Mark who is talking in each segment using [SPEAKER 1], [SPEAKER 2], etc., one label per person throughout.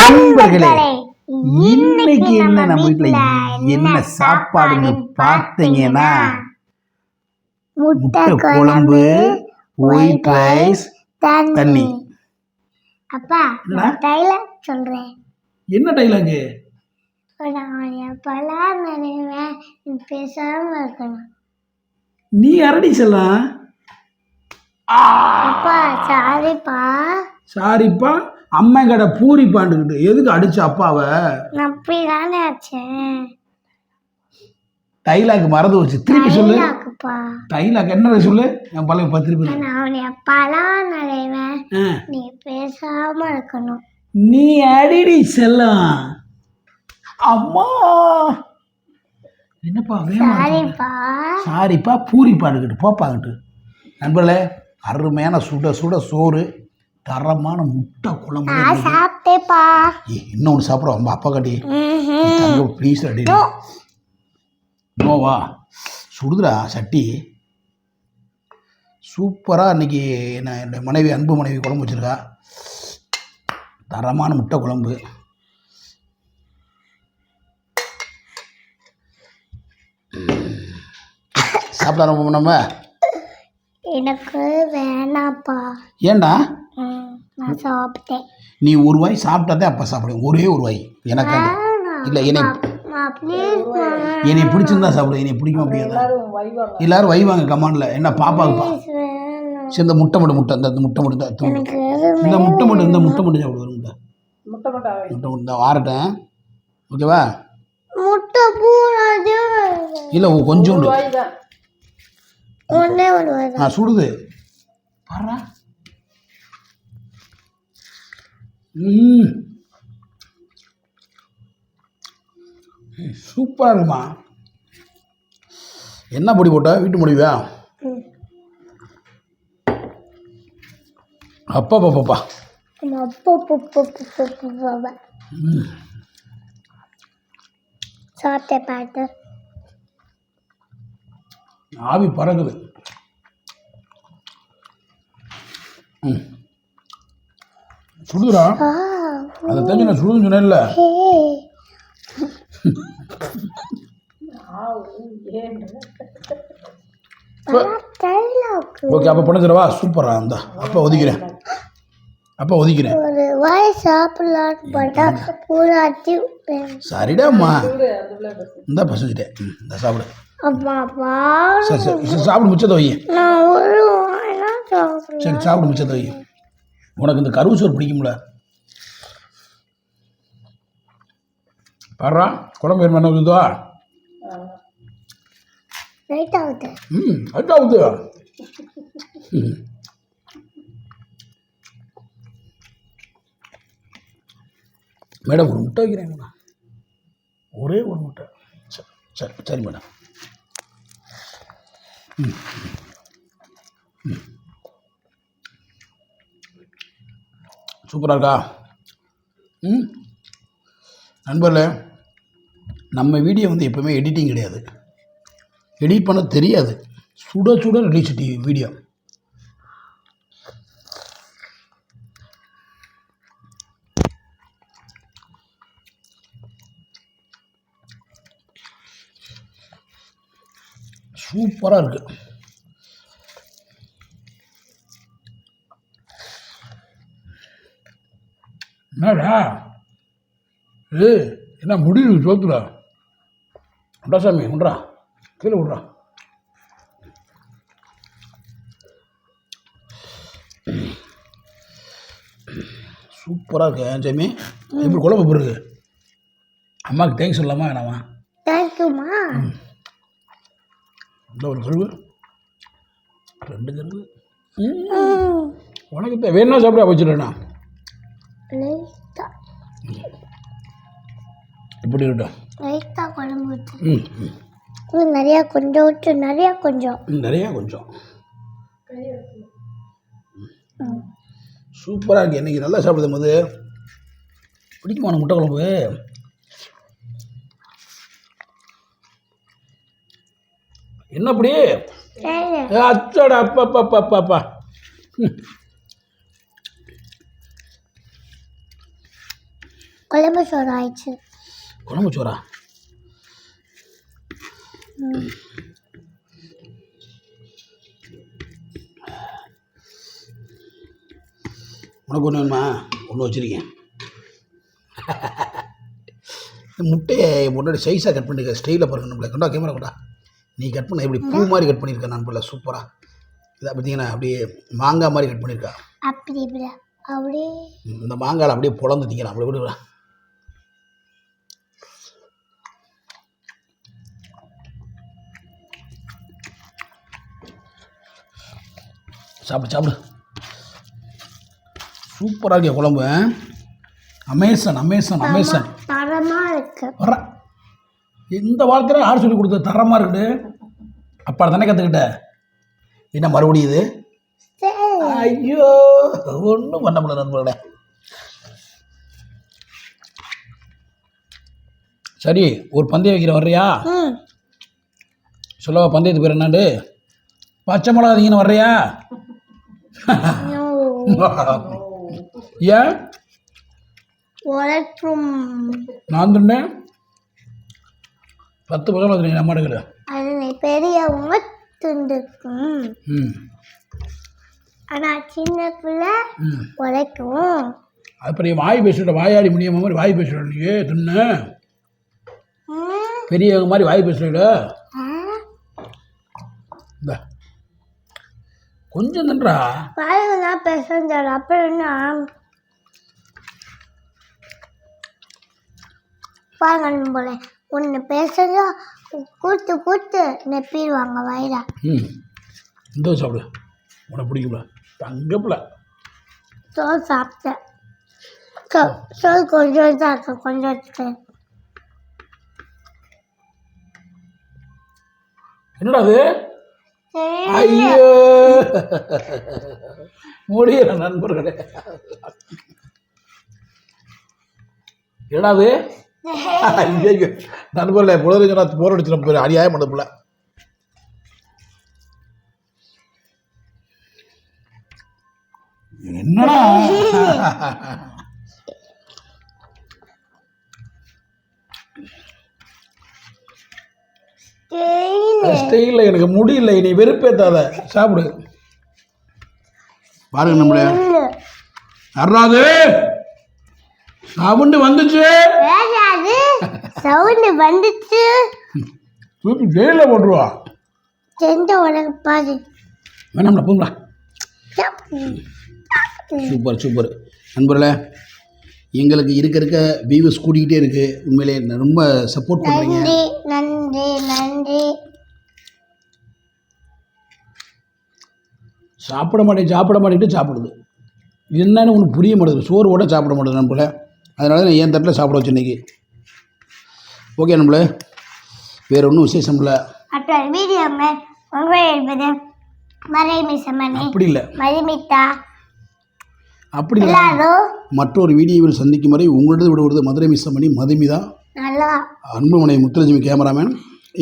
[SPEAKER 1] நண்பர்களே இன்னைக்கு என்ன நம்ம வீட்டில் என்ன சாப்பாடுன்னு பார்த்தீங்கன்னா
[SPEAKER 2] முட்டை
[SPEAKER 1] குழம்பு ஒயிட் ரைஸ்
[SPEAKER 2] தண்ணி. அப்பா டைலாக் சொல்றேன்.
[SPEAKER 1] என்ன டைலாகு
[SPEAKER 2] நான் எப்பெல்லாம் நினைவேன் பேசாம இருக்கணும்.
[SPEAKER 1] நீ அரடி செல்லாம்
[SPEAKER 2] அப்பா சாரிப்பா.
[SPEAKER 1] சாரிப்பா? அம்மா கடை பூரி பாண்டுக்கிட்டு எதுக்கு அடிச்ச அப்பாவை? டைலாக் மறந்து வச்சு திருப்பி சொல்லு. டைலாக் என்ன சொல்லு? என் பழைய பத்து திருப்பி
[SPEAKER 2] அவனை. நீ பேசாம இருக்கணும்.
[SPEAKER 1] நீ அடிடி செல்லம். அம்மா. என்னப்பா வேமா
[SPEAKER 2] சாரிப்பா.
[SPEAKER 1] பூரி பாண்டுக்கிட்டு போப்பாங்கிட்டு நண்பர்களே அருமையான சுட சுட சோறு. தரமான முட்டை குழம்பு
[SPEAKER 2] சாப்பிட்டேப்பா
[SPEAKER 1] இன்னொன்று சாப்பிட அம்மா அப்பா காட்டி ப்ளீஸ் அடி நோவா சுடுதுடா சட்டி. சூப்பராக இன்னைக்கு நான் என்னுடைய மனைவி அன்பு மனைவி குழம்பு வச்சுருக்கா. தரமான முட்டை குழம்பு. சாப்பிட நம்ம.
[SPEAKER 2] எனக்கு வேணாப்பா
[SPEAKER 1] ஏன்டா
[SPEAKER 2] ம், நான் சாப்பிட்டேன்.
[SPEAKER 1] நீ ஒரு வாய் சாப்பிட்டாதே அப்பா சாப்பிடுவேன். ஒரே ஒரு வாய். எனக்கு இல்லை என்னை என்னை பிடிச்சிருந்தா சாப்பிடுவேன் என்னை பிடிக்கும் அப்படியாதா எல்லாரும் வைவாங்க. கமாண்டில். என்ன பாப்பாவுப்பா சரி இந்த முட்டை மட்டும் முட்டை இந்த இந்த முட்டை மட்டும் தான் இந்த முட்டை மட்டும் இந்த முட்டை மட்டும் சாப்பிடு வரும் இந்த முட்டை மட்டும் தான். வாரட்டேன். ஓகேவா?
[SPEAKER 2] முட்டை
[SPEAKER 1] இல்லை கொஞ்சோண்டு.
[SPEAKER 2] ஒன்றே ஒன்று வருது
[SPEAKER 1] ஆ சுடுது. பாரா ம் சூப்பராக இருக்குமா? என்ன பொடி போட்ட? வீட்டு முடிவா. அப்பா பாப்பாப்பா
[SPEAKER 2] நம்ம அப்பா. அப்பா அப்பா அப்பா அப்பா அப்பா. சாப்பிட்டேன் பார்த்து
[SPEAKER 1] ஆவி சுடுதுடா.
[SPEAKER 2] ஆ.
[SPEAKER 1] அதை தெரிஞ்சு நான் சுடுதுன்னு சொன்னேன்ல. ஓகே அப்போ பண்ண தரவா சூப்பரா அந்த அப்பா ஒதுக்கிறேன். அப்பா ஒதுக்கிறேன்.
[SPEAKER 2] ஒரு வாய் சாப்பிடலான்னு பார்த்தா பூராத்தி
[SPEAKER 1] சரிடாம்மா. இந்த பசஞ்சிட்டேன் ம் இந்த சாப்பிடு. சரி சரி. சரி சாப்பிடு மிச்சத்தை வை. சரி சாப்பிடு மிச்சத்தை வை. உனக்கு இந்த கருவு சோறு பிடிக்கும்ல? பாடுறா குழம்பு என்ன பண்ண வந்துவா
[SPEAKER 2] ரைட் ஆகுது.
[SPEAKER 1] ம் அட்டாவுது ம் மேடம் ஒரு முட்டை வைக்கிறேன் ஒரே ஒரு முட்டை. சரி சரி சரி மேடம். சூப்பராக இருக்கா? ம்? நண்பர்களே நம்ம வீடியோ வந்து எப்போவுமே எடிட்டிங் கிடையாது. எடிட் பண்ண தெரியாது. சுட சுட ரிலீஸ் டிவி வீடியோ சூப்பராக இருக்கு. என்னடா? ஏ என்ன முடிவு சோத்துல உண்டா சாமி உண்டா? கீழே விட்றா. சூப்பராக இருக்கு சாமி? எப்படி குழம்பு போயிருக்கு அம்மாவுக்கு தேங்க்ஸ் சொல்லாமா வேணாமா
[SPEAKER 2] தேங்க்யூமா
[SPEAKER 1] இந்த ஒரு கழுவு ரெண்டு கழுவு ம், உனக்கு தே- வேணா சாப்பிட வச்சுடுறேண்ணா
[SPEAKER 2] லைட்டா.
[SPEAKER 1] இப்படி இருக்கட்டும்.
[SPEAKER 2] லைட்டா குழம்பு ஊற்று
[SPEAKER 1] ம் ம்.
[SPEAKER 2] நிறையா கொஞ்சம் ஊற்று நிறையா கொஞ்சம்.
[SPEAKER 1] நிறையா கொஞ்சம். சூப்பராக இருக்கு. இன்னைக்கு நல்லா சாப்பிடுது போது பிடிக்குமா உனக்கு முட்டை குழம்பு? என்ன அப்படி
[SPEAKER 2] சரி
[SPEAKER 1] ஏ, அச்சோடா அப்பா அப்பா அப்பா அப்பா அப்பா. ம்.
[SPEAKER 2] குழம்பு சோறு ஆயிடுச்சு.
[SPEAKER 1] குழம்பு சோறா? உனக்கு ஒன்று வேணுமா? ஒன்று வச்சுருக்கேன். முட்டையை முன்னாடி சைஸாக கட் பண்ணிருக்க ஸ்டைலில் பாருங்க நம்மள. கொண்டா கேமரா கொண்டா. நீ கட் பண்ண இப்படி பூ மாதிரி கட் பண்ணியிருக்க நண்பர்கள சூப்பராக இதை பார்த்தீங்கன்னா அப்படியே மாங்காய் மாதிரி கட் பண்ணியிருக்கா.
[SPEAKER 2] அப்படி அப்படியே.
[SPEAKER 1] இந்த மாங்காயில் அப்படியே பொழந்து திங்கிறான் அப்படி கூட சாப்பிடு சாப்பிடு. சூப்பராக இருக்கே குழம்பு அமேசன் அமேசன் அமேசன்
[SPEAKER 2] தரமா இருக்கு.
[SPEAKER 1] வர இந்த வாழ்க்கையில் யார் சொல்லி கொடுத்த தரமாக இருக்குது? அப்பா தானே கற்றுக்கிட்ட என்ன மறுபடியும் இது? ஐயோ ஒன்றும் பண்ண முடியல நண்பர்களே. சரி ஒரு பந்தயம் வைக்கிற வர்றியா? சொல்லவா பந்தயத்து பேர் என்னாண்டு? பச்சை மிளகா தீங்கன்னு வர்றியா? ஏன்? நான் சொன்னேன் பத்து பக்கம் நம்ம எடுக்கிற
[SPEAKER 2] அது பெரியவங்க துண்டுக்கும்.
[SPEAKER 1] ம்.
[SPEAKER 2] ஆனா சின்ன பிள்ளை உழைக்கும்.
[SPEAKER 1] அது பெரிய வாய் பேசுகிற வாயாடி முடியாம மாதிரி வாய் பேசுகிற நீ தின்னு பெரியவங்க மாதிரி வாய் பேசுகிற இந்த. கொஞ்சம் தன்றா
[SPEAKER 2] பாருங்கதான் பேசுறாரு அப்புறம் என்ன? பாருங்க போல. ஒன்று பேசுறதோ கூத்து கூத்து நெப்பிடுவாங்க வயிறா
[SPEAKER 1] ம். இந்த சாப்பிடு. உனக்கு பிடிக்கும்ல தங்கப்பில்.
[SPEAKER 2] சோறு சாப்பிட்டேன் சோ- சோறு கொஞ்சம் தான் இருக்கு கொஞ்சம் இருக்கு
[SPEAKER 1] என்னடா அது? ஐயோ. முடியல நண்பர்களே. என்னடா அது? ஐயோ நண்பர்களே நான் போர். அடிச்சிட போய் அடியாய பண்ணதுல என்னடா ஸ்டைலில் எனக்கு முடியல நீ வெறுப்பேத்தாத. சாப்பிடு. பாருங்க நம்மளே. அருணாது சவுண்டு வந்துச்சு.
[SPEAKER 2] சவுண்டு வந்துச்சு.
[SPEAKER 1] தூக்கி ஜெயிலில் போட்டுருவா.
[SPEAKER 2] செஞ்ச உனக்கு பாரு.
[SPEAKER 1] வேணாம்ல போங்களா சூப்பர் சூப்பர். நண்பர்களே எங்களுக்கு இருக்க இருக்க வியூஸ் கூட்டிக்கிட்டே இருக்குது உண்மையிலே ரொம்ப சப்போர்ட் பண்ணுறீங்க
[SPEAKER 2] நன்றி நன்றி
[SPEAKER 1] சாப்பிட மாட்டேன் சாப்பிட மாட்டேன்ட்டு சாப்பிடுது. என்னன்னு உனக்கு புரிய மாட்டேங்குது. சோறு கூட சாப்பிட மாட்டேது நண்பர்களே. அதனால நான் என் தட்டில் சாப்பிட வச்சு இன்னைக்கு. ஓகே நண்பர்களே வேறு ஒன்றும் விசேஷம் இல்லை.
[SPEAKER 2] மற்ற வீடியோ உங்கள் என்பது
[SPEAKER 1] அப்படி இல்லை. அப்படி இல்லை. மற்றொரு வீடியோவில் சந்திக்கும் வரை உங்களிடம் விடுவது மதுரை மிஸ்ஸமணி மதுமிதா.
[SPEAKER 2] நல்லா.
[SPEAKER 1] அன்புமனை முத்துலட்சுமி கேமராமேன்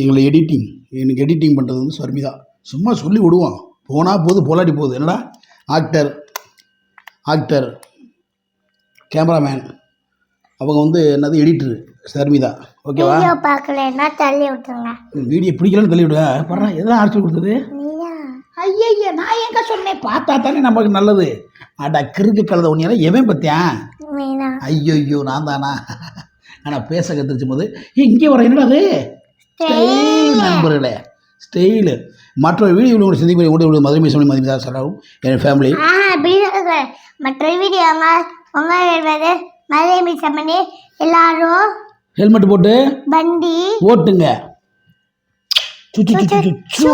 [SPEAKER 1] எங்களை எடிட்டிங் எனக்கு எடிட்டிங் பண்ணுறது வந்து சர்மிதா. சும்மா சொல்லி விடுவோம் போனால் போகுது போலாடி போகுது என்னடா? Actor actor cameraman. அவங்க வந்து என்னது எடிட்டரு சர்மிதா. ஓகேவா
[SPEAKER 2] வீடியோ பார்க்கலன்னா தள்ளி விட்டுருங்க.
[SPEAKER 1] வீடியோ பிடிக்கலன்னு தள்ளி விட படுறா எதாவது ஆட்சி கொடுத்தது? ஐயா நான் எங்க சொன்னேன்? பார்த்தா தானே நமக்கு நல்லது. அடா கிறுக்கு கலந்த ஒன்றியெல்லாம் எவன் பத்தியான்
[SPEAKER 2] மீனா
[SPEAKER 1] ஐயோ ஐயோ நான் தானா? ஆனால் பேச கற்றுச்சும் போது "ஏய், இங்கே வர என்னடா அது? ஸ்டைல். நண்பர்களே ஸ்டைலு. மற்றொரு வீடியோவில் உங்களை சந்திக்கும் உங்களுடைய மதுரை மீசமணி மதுமிதா செலவும் என் ஃபேமிலி
[SPEAKER 2] ஆ வீடியோ மற்ற வீடியோங்க உங்கள் மறை சமணி எல்லாரும்
[SPEAKER 1] ஹெல்மெட் போட்டு
[SPEAKER 2] வண்டி
[SPEAKER 1] ஓட்டுங்க சு, சு, சு.
[SPEAKER 2] சூ